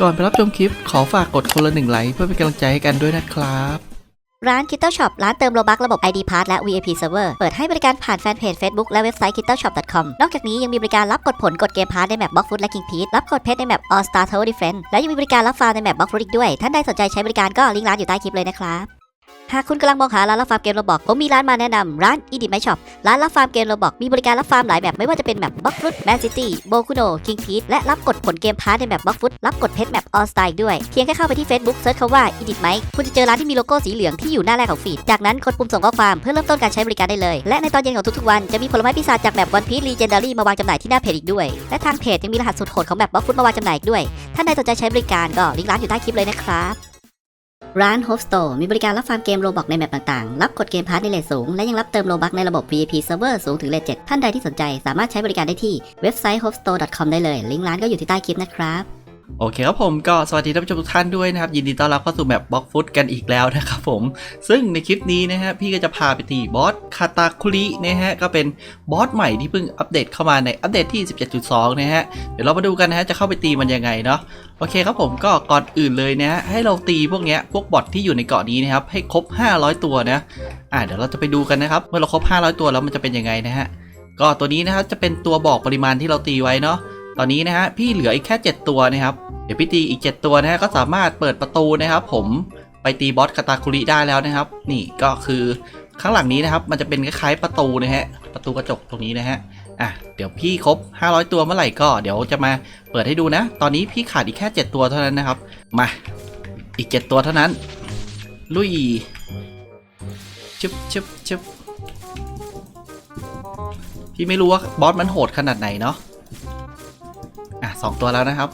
ก่อนไปรับชมคลิปขอฝากกดคนละหนึ่งไลค์เพื่อเป็นกำลังใจให้กันด้วยนะครับ ร้าน k i t t l e Shop ร้านเติมโลบักระบบ ID Pass และ VIP Server เปิดให้บริการผ่านแฟนเพจ Facebook และเว็บไซต์ kittleshop.com นอกจากนี้ยังมีบริการรับกดผลกดเกมพาร์ทในแมป b ล็อกฟุตและ King p e a รับกดเพชรในแมป All Star Tower Defense และยังมีบริการรับฟาร์มในแมปบล็อกฟุตอีกด้วย ท่านใดสนใจใช้บริการก็ลิงก์ร้านอยู่ใต้คลิปเลยนะครับ หากคุณกำลังมองหาร้านรับฟาร์มเกมโรบอกผมมีร้านมาแนะนำร้าน e d i t My Shop ร้านรับฟาร์มเกมโรบอกมีบริการรับฟาร์มหลายแบบไม่ว่าจะเป็นแมปบล็อกฟุตแมนซิตี้โบคุโนคิงพีและรับกดผลเกมพาร์ทในแมปบล็อกฟุตรับกดเพชรแมปออสไตล์ด้วย เพียงแค่เข้าไปที่ Facebook เซิร์ชคำว่า e d i t My คุณจะเจอร้านที่มีโลโก้สีเหลืองที่อยู่หน้าแรกของฟีดจากนั้นกดปุ่มส่งข้อความเพื่อเริ่มต้นการใช้บริการได้เลย และในตอนเย็นของทุกๆวันจะมีผลไม้ปีศาจจากแบบวันพี e ลีเจนดารี่มาวางจำหน่ายที่หน้าเพจอีกด้วยและทางเพจยังมีรหัสสุดโหดของแบบบล็อกฟุตมาวางจำหน่ายอีกด้วยท่าใดสนใจใช้บริการก็ลิงก์ร้านอยู่ใต้คลิปเลยนะครับ ร้าน Hope Store มีบริการรับฟาร์มเกมโรบอกในแมปต่างๆ รับกดเกมพาร์ทในเลทสูง และยังรับเติมโรบักในระบบ VIP Server สูงถึงเลท7ท่านใดที่สนใจสามารถใช้บริการได้ที่เว็บไซต์ hopestore.com ได้เลย ลิงก์ร้านก็อยู่ที่ใต้คลิปนะครับ โอเคครับผมก็สวัสดีท่านผู้ชมทุกท่านด้วยนะครับ ยินดีต้อนรับเข้าสู่แมปบล็อกฟุตกันอีกแล้วนะครับผม ซึ่งในคลิปนี้นะฮะพี่ก็จะพาไปตีบอสคาตาคุรินะฮะก็เป็นบอสใหม่ที่เพิ่งอัปเดตเข้ามาในอัปเดตที่ 17.2 นะฮะเดี๋ยวเรามาดูกันนะฮะจะเข้าไปตีมันยังไงเนาะโอเคครับผมก็ก่อนอื่นเลยนะฮะให้เราตีพวกเนี้ยพวกบอทที่อยู่ในเกาะนี้นะครับให้ครบ 500 ตัวนะอ่าเดี๋ยวเราจะไปดูกันนะครับเมื่อเราครบ 500 ตัวแล้วมันจะเป็นยังไงนะฮะก็ตัวนี้นะครับจะเป็นตัวบอกปริมาณที่เราตีไว้เนาะ ตอนนี้นะฮะพี่เหลืออีกแค่ 7 ตัวนะครับเดี๋ยวพี่ตีอีก 7 ตัวนะฮะก็สามารถเปิดประตูนะครับ ผมไปตีบอสคาตาคุริได้แล้วนะครับ นี่ก็คือข้างหลังนี้นะครับ มันจะเป็นคล้ายๆประตูนะฮะประตูกระจกตรงนี้นะฮะอะเดี๋ยวพี่ครบ 500 ตัวเมื่อไหร่ก็เดี๋ยวจะมาเปิดให้ดูนะ ตอนนี้พี่ขาดอีกแค่ 7 ตัวเท่านั้นนะครับ มาอีก 7 ตัวเท่านั้น ลุยชึบชึบชึบพี่ไม่รู้ว่าบอสมันโหดขนาดไหนเนาะ อะสองตัวแล้วนะครับ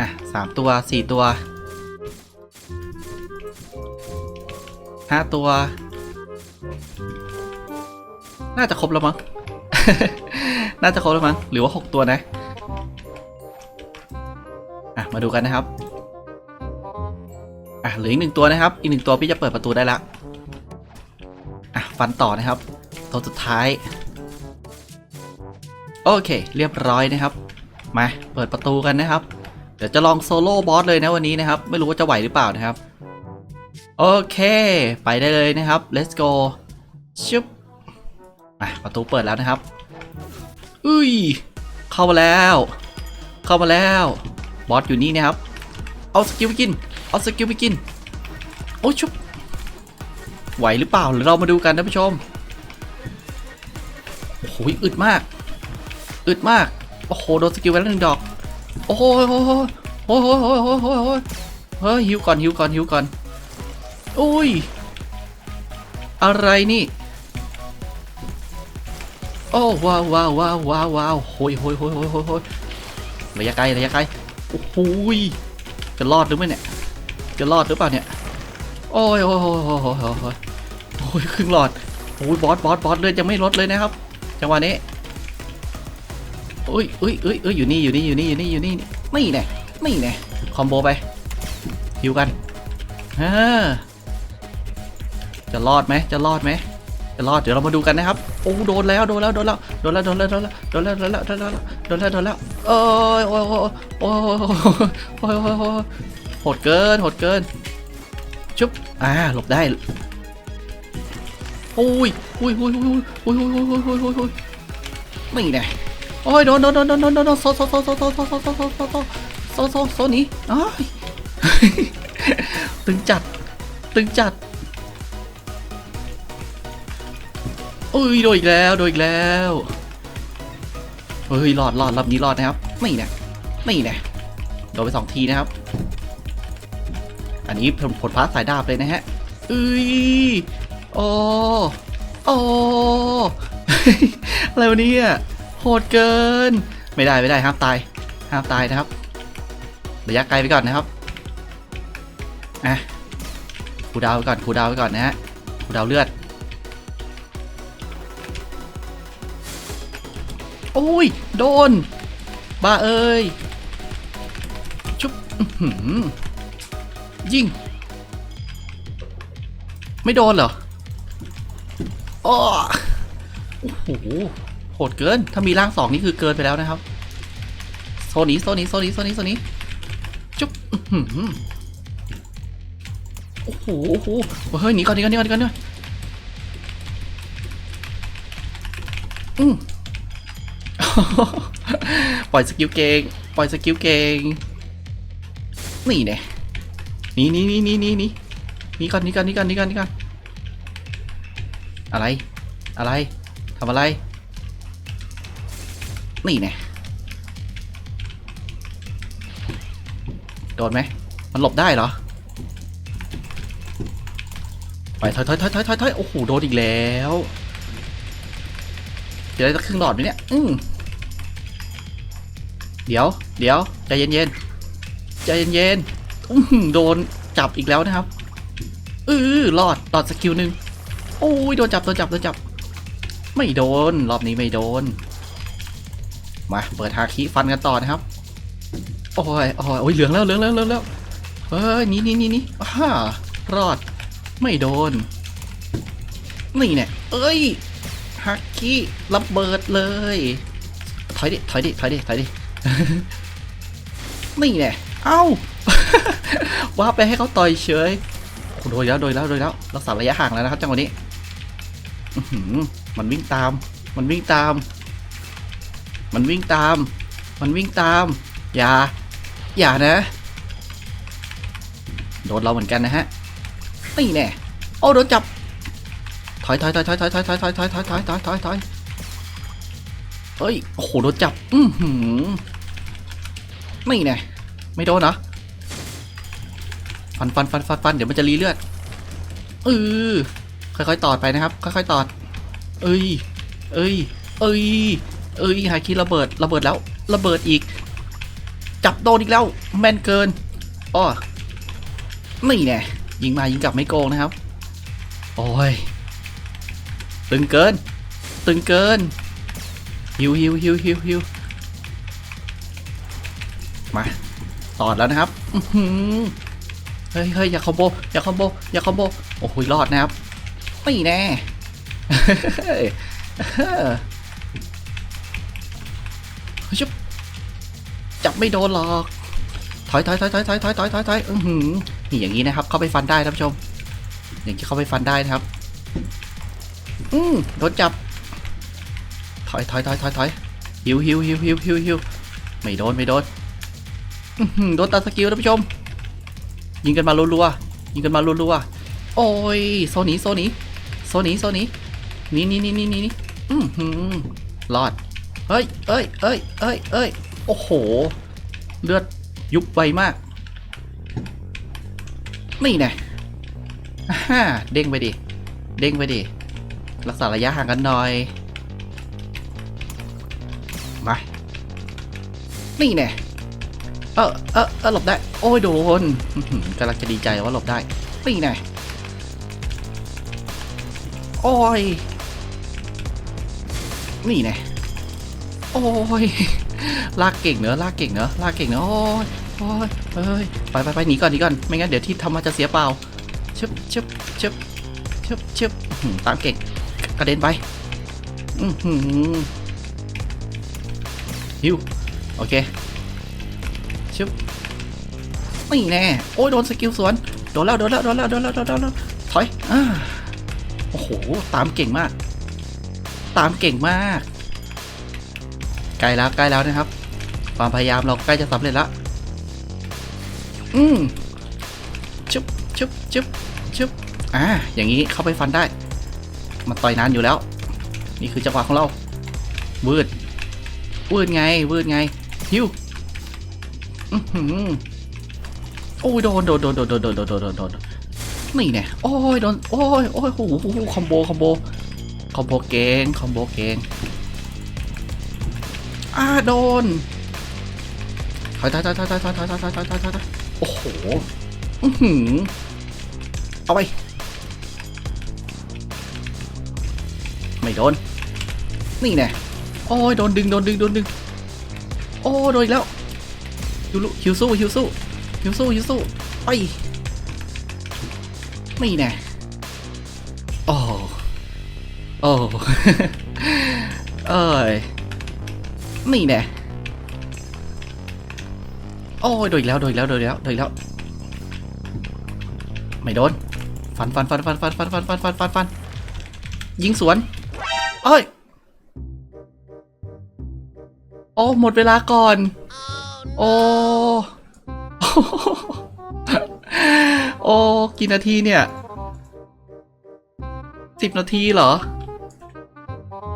อะสามตัวสี่ตัวห้าตัว น่าจะครบแล้วมั้ง น่าจะครบแล้วมั้ง หรือว่าหกตัวนะ อะ มาดูกันนะครับ อะ เหลืออีกหนึ่งตัวนะครับ อีกหนึ่งตัวพี่จะเปิดประตูได้ละ ฟันต่อนะครับตัวสุดท้าย โอเค เรียบร้อยนะครับ มาเปิดประตูกันนะครับ เดี๋ยวจะลองโซโล่บอสเลยนะวันนี้นะครับ ไม่รู้ว่าจะไหวหรือเปล่านะครับ โอเค ไปได้เลยนะครับ let's go ชุบอะประตูเปิดแล้วนะครับ อุ้ย เข้ามาแล้ว เข้ามาแล้ว บอสอยู่นี่นะครับ เอาสกิลไปกิน เอาสกิลไปกิน โอ้ชุบ ไหวหรือเปล่าเดี๋ยวเรามาดูกันท่านผู้ชมโอ้โหอึดมาก อึดมาก โอ้โหโดนสกิลไปแล้วหนึ่งดอก โอ้โหโอ้โหโอ้โหโอ้โหโอ้โหเฮ้ยหิวก่อนหิวก่อนหิวก่อนอุ้ยอะไรนี่ โอ้ว้าวว้าวว้าวว้าวว้าวโหยโหยโหยโหยโหยโหยระยะไกลระยะไกลโอ้โหยจะรอดหรือไม่เนี่ยจะรอดหรือเปล่าเนี่ยโอ้ยโอ้ยโอ้ยโอ้ยโอ้ยโอ้ยโอ้ยครึ่งหลอดโอ้ยบอสบอสบอสเลยจะไม่ลดเลยนะครับจังหวะนี้อุ้ยอุ้ยอุ้ยอุ้ยอยู่นี่อยู่นี่อยู่นี่อยู่นี่อยู่นี่ไม่แน่ไม่แน่คอมโบไปฮิวกันฮ่าจะรอดไหมจะรอดไหมจะรอดเดี๋ยวเรามาดูกันนะครับโอ้โดนแล้วโดนแล้วโดนแล้วโดนแล้วโดนแล้วโดนแล้วโดนแล้วโดนแล้วโดนแล้วโดนแล้วโดนแล้วโอ้โอ้ยโอ้โอ้ยโอ้ยโอ้ยโอ้ยโอ้ยโอ้ยโหดเกินโหดเกินชุบอ่าหลบได้ โอ้ยโอ้ยโอ้ยโอ้ยโอ้ยโอ้ยโอ้ยโอ้ยโอ้ยโอ้ยโอ้ยไม่แน่โอ้ยโดนโดนโดนโดนโดนโดนโซโซโซโซโซโซโซโซโซโซโซโซโซโซนีอ้ายตึงจัด ตึงจัดโอ้ยโดนอีกแล้วโดนอีกแล้วเฮ้ยรอดรอดรอบนี้รอดนะครับไม่แน่ไม่แน่โดนไปสองทีนะครับ อันนี้ผลผลพาสายดาบเลยนะฮะเอ้ย โอ้โอ้อะไรวะเนี่ยโหดเกิน ไม่ได้ไม่ได้ห้ามตายห้ามตายนะครับระยะไกลไปก่อนนะครับอะคูดาวไปก่อนคูดาวไปก่อนนะฮะคูดาวเลือด โอ้ย โดน บ้าเอ้ย ชุบยิง ไม่โดนเหรอ โอ้โหโหดเกิน ถ้ามีร่างสองนี่คือเกินไปแล้วนะครับ โซนี้โซนี้โซนี้โซนี้โซนี้จุ๊บโอ้โหโอ้โหเฮ้ยหนีก่อนหนีก่อนหนีก่อนหนีก่อนหนีก่อนอืมปล่อยสกิลเก่งปล่อยสกิลเก่งนี่เนี่ยหนี่นี่นี่นี่นี่นี่นี่ก่อนนี่ก่อนนี่ก่อนนี่ก่อนนี่ก่อน อะไร อะไรทำอะไร นี่เนี่ยโดนไหม มันหลบได้เหรอ ไปถอยถอยถอยถอยถอยถอยโอ้โห โดนอีกแล้ว เดี๋ยวได้สักครึ่งหลอดไหมเนี่ย อืมเดี๋ยว เดี๋ยว ใจเย็นๆใจเย็นๆอื้อหือโดนจับอีกแล้วนะครับเออรอดรอดสกิลหนึ่ง โอ้ยโดนจับโดนจับโดนจับ ไม่โดน รอบนี้ไม่โดน มาเปิดฮาคิฟันกันต่อนะครับ โอ้ยโอ้ยโอ้ยเหลืองแล้วเหลืองแล้วเหลืองแล้วเฮ้ยนี่นี่นี่นี่ฮ่ารอด ไม่โดน นี่เนี่ยเอ้ยฮักกี้ระเบิดเลย ถอยดิ ถอยดิ ถอยดิ ถอยดิ นี่แน่เอ้าว่าไปให้เขาต่อยเฉยโอ้โดยแล้วโดยแล้วโดยแล้วรักษาระยะห่างแล้วนะครับจังหวะนี้ มันวิ่งตาม มันวิ่งตาม มันวิ่งตาม มันวิ่งตาม อย่า อย่านะ โดนเราเหมือนกันนะฮะนี่แน่โอ้โดนจับ ถอยถอยถอยถอยถอยถอยถอยถอยถอยถอยถอยถอยถอยถอยเฮ้ย โอ้โห โดนจับ อือหือไม่แน่ไม่โดนเหรอ ฟันฟันฟันฟันฟันเดี๋ยวมันจะรีเลือดเออ ค่อยๆตอดไปนะครับ ค่อยๆตอด เอ้ย เอ้ย เอ้ย เอ้ยหายคิดระเบิด ระเบิดแล้ว ระเบิดอีก จับโดนอีกแล้ว แม่นเกินอ้อไม่แน่ยิงมายิงกลับไม่โกงนะครับ โอ้ย ตึงเกิน ตึงเกิน ฮิวฮิวฮิวฮิวฮิวมา ตอดแล้วนะครับเฮ้ยเฮ้ยอย่าคอมโบ อย่าคอมโบ อย่าคอมโบ โอ้โหรอดนะครับ ไม่แน่เฮ้ยเฮ้ยชุบจับไม่โดนหรอกถอยถอยถอยถอยถอยถอยถอยถอยถอยอือหือนี่อย่างนี้นะครับ เข้าไปฟันได้ท่านผู้ชม อย่างที่เข้าไปฟันได้นะครับ อืมโดนจับ ถอยถอยถอยถอยถอยฮิวฮิวฮิวฮิวฮิวฮิวไม่โดนไม่โดนอือหือโดนตัดสกิลท่านผู้ชม ยิงกันมารัวๆยิงกันมารัวๆโอ้ยโซนีโซนี โซนีโซนีนี่นี่นี่นี่นี่อือหือรอดเฮ้ยเอ้ยเอ้ยเอ้ยเอ้ยโอ้โห เลือดยุบไวมาก นี่แน่ฮ่าเด้งไปดิ เด้งไปดิ รักษาระยะห่างกันหน่อย มา นี่แน่เออเออเออหลบได้ โอ้ยโดนกำลังจะดีใจว่าหลบได้ นี่แน่ โอ้ย นี่แน่โอ้ย ลากเก่งเนอะลากเก่งเนอะลากเก่งเนอะโอ้ยโอ้ยเอ้ย ไปไปไปหนีก่อนหนีก่อน ไม่งั้นเดี๋ยวที่ทำมาจะเสียเปล่าชึบชึบชึบชึบชึบตามเก่ง กระเด็นไป อือหือฮิว โอเคชึบนี่แน่ โอ้ยโดนสกิลสวน โดนแล้วโดนแล้วโดนแล้วโดนแล้วโดนแล้วถอย อ่า หตามเก่งมาก ตามเก่งมากใกล้แล้วใกล้แล้วนะครับ ความพยายามเราใกล้จะสำเร็จแล้วอืมชึบชึบชึบชึบอ่าอย่างนี้เข้าไปฟันได้ มันต่อยนานอยู่แล้ว นี่คือจังหวะของเราวืดวืดไงวืดไงฮิวอื้อหือโอ้ยโดนโดนโดนโดนโดนโดนโดนโดนโด นี่เนี่ยโอ้ยโดนโอ้ยโอ้ยโอ้โหคอมโบคอมโบคอมโบเกงคอมโบเกงอ่าโดนถอยถอยถอยถอยถอยถอยถอยถอยถอยถอยถอยถอยโอ้โหอื้อหือเอาไปไม่โดน นี่แน่โอ้ยโดนดึงโดนดึงโดนดึง โอ้โดนอีกแล้วฮิวลุฮิวสู้ฮิวสู้ฮิวสู้ฮิวสู้ไป นี่แน่โอ้โอ้เอ้ยนี่แน่โอ้ยโดนอีกแล้วโดนอีกแล้วโดนอีกแล้วโดนอีกแล้ว ไม่โดน ฟันฟันฟันฟันฟันฟันฟันฟันฟันฟันฟันยิงสวนเอ้ยโอ้หมดเวลาก่อน โอ้ โอ้กี่นาทีเนี่ยสิบนาทีเหรอ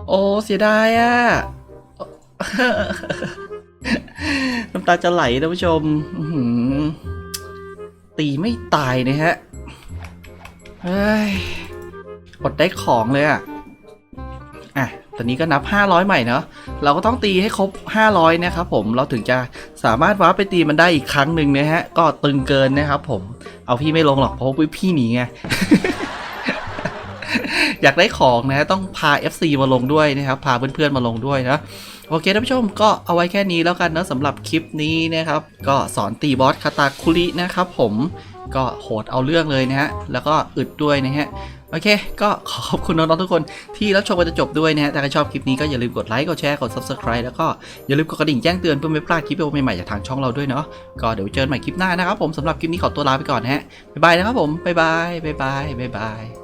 โอ้เสียดายอะน้ำตาจะไหลท่านผู้ชมตีไม่ตายนะฮะเฮ้ยอดได้ของเลยอะอะ อนนี้ก็นับ 500 ใหม่เนาะเราก็ต้องตีให้ครบ 500 นะครับผมเราถึงจะสามารถว้าร์ปไปตีมันได้อีกครั้งหนึ่งนะฮะ ก็ตึงเกินนะครับผมเอาพี่ไม่ลงหรอกเพราะว่าพี่หนีไงอยากได้ของนะต้องพา FC มาลงด้วยนะครับ พาเพื่อนๆมาลงด้วยนะ โอเคท่านผู้ชมก็เอาไว้แค่นี้แล้วกันนะสำหรับคลิปนี้นะครับ ก็สอนตีบอสคาตาคุรินะครับผมก็โหดเอาเรื่องเลยนะฮะ แล้วก็อึดด้วยนะฮะ โอเค ก็ขอขอบคุณน้องๆทุกคนที่รับชมกันจนจบด้วยนะฮะถ้าใครชอบคลิปนี้ก็อย่าลืมกดไลค์ กดแชร์ กด subscribe แล้วก็อย่าลืมกดกระดิ่งแจ้งเตือนเพื่อไม่พลาดคลิปวิดีโอใหม่ๆจากทางช่องเราด้วยเนาะ ก็เดี๋ยวเจอกันใหม่คลิปหน้านะครับผมสำหรับคลิปนี้ขอตัวลาไปก่อนนะฮะ บ๊ายบายนะครับผม บ๊ายบาย บ๊ายบาย บ๊ายบาย